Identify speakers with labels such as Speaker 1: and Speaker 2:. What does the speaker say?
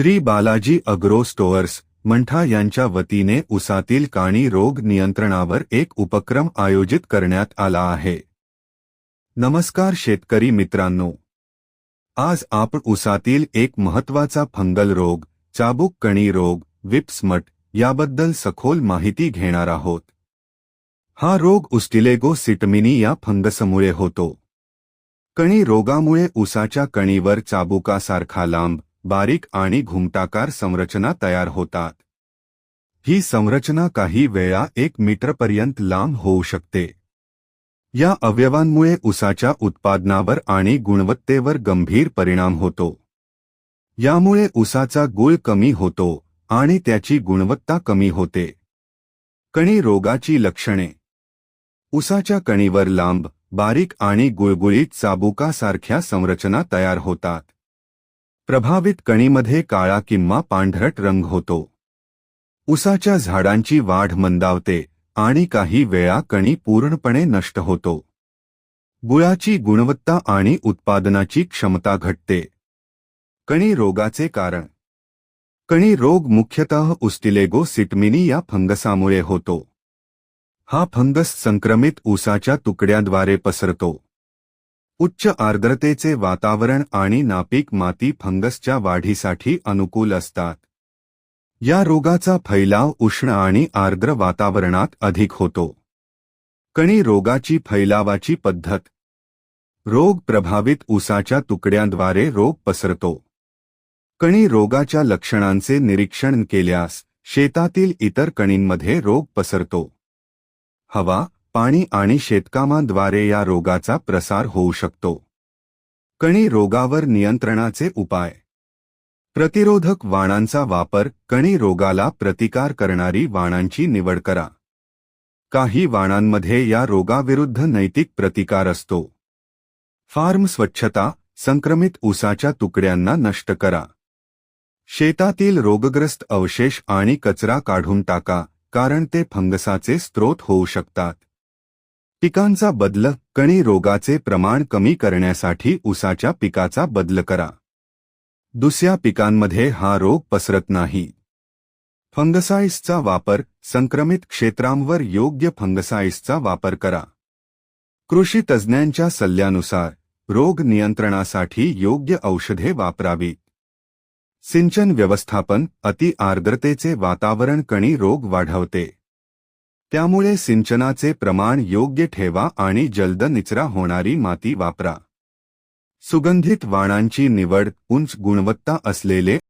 Speaker 1: Shri Balaji agro stores Mantha यांच्या वतीने उसातील काणी रोग नियंत्रणावर एक उपक्रम आयोजित करण्यात आला आहे. नमस्कार शेतकरी मित्रांनो. आज आपण उसातील एक महत्त्वाचा फंगल रोग चाबूक कणी रोग विप्समट याबद्दल सखोल माहिती घेणार आहोत. हा रोग उस्टिलेगो सिटमिनी या फंगसमुळे होतो. कणी रोगामुळे उसाच्या कणीवर चाबुकासारखा लांब बारीक आणि घुमटाकार संरचना तयार होतात. ही संरचना काही वेळा एक मीटरपर्यंत लांब होऊ शकते. या अवयवांमुळे उसाच्या उत्पादनावर आणि गुणवत्तेवर गंभीर परिणाम होतो. यामुळे उसाचा गुळ कमी होतो आणि त्याची गुणवत्ता कमी होते. कणी रोगाची लक्षणे. उसाच्या कणीवर लांब बारीक आणि गुळगुळीत चाबुकासारख्या संरचना तयार होतात. प्रभावित कणीमध्ये काळा किंवा पांढरट रंग होतो. उसाच्या झाडांची वाढ मंदावते आणि काही वेळा कणी पूर्णपणे नष्ट होतो. गुळाची गुणवत्ता आणि उत्पादनाची क्षमता घटते. कणी रोगाचे कारण. कणी रोग मुख्यतः उस्टिलेगो सिटमिनी या फंगसामुळे होतो. हा फंगस संक्रमित ऊसाच्या तुकड्याद्वारे पसरतो. उच्च आर्द्रतेचे वातावरण आणि नापीक माती फंगसच्या वाढीसाठी अनुकूल असतात. या रोगाचा फैलाव उष्ण आणि आर्द्र वातावरणात अधिक होतो. कणी रोगाची फैलावाची पद्धत. रोग प्रभावित ऊसाच्या तुकड्यांद्वारे रोग पसरतो. कणी रोगाच्या लक्षणांचे निरीक्षण केल्यास शेतातील इतर कणींमध्ये रोग पसरतो. हवा पाणी आणि शेतकामाद्वारे या रोगाचा प्रसार होऊ शकतो. कणी रोगावर नियंत्रणाचे उपाय. प्रतिरोधक वाणांचा वापर कणी रोगाला प्रतिकार करणारी वाणांची निवड करा. काही वाणांमध्ये या रोगाविरुद्ध नैतिक प्रतिकार असतो. फार्म स्वच्छता संक्रमित ऊसाच्या तुकड्यांना नष्ट करा. शेतातील रोगग्रस्त अवशेष आणि कचरा काढून टाका कारण ते फंगसाचे स्त्रोत होऊ शकतात. पिकांचा बदल कणी रोगाचे प्रमाण कमी करण्यासाठी ऊसाच्या पिकाचा बदल करा. दुसऱ्या पिकांमध्ये हा रोग पसरत नाही. फंगसाइड्सचा वापर संक्रमित क्षेत्रांवर योग्य फंगसाइड्सचा वापर करा. कृषी तज्ज्ञांच्या सल्ल्यानुसार रोग नियंत्रणासाठी योग्य औषधे वापरावीत. सिंचन व्यवस्थापन अति आर्द्रतेचे वातावरण कणी रोग वाढवते. त्यामुळे सिंचनाचे प्रमाण योग्य ठेवा आणि जलद निचरा होणारी माती वापरा. सुगंधित वाणांची निवड उंच गुणवत्ता असलेले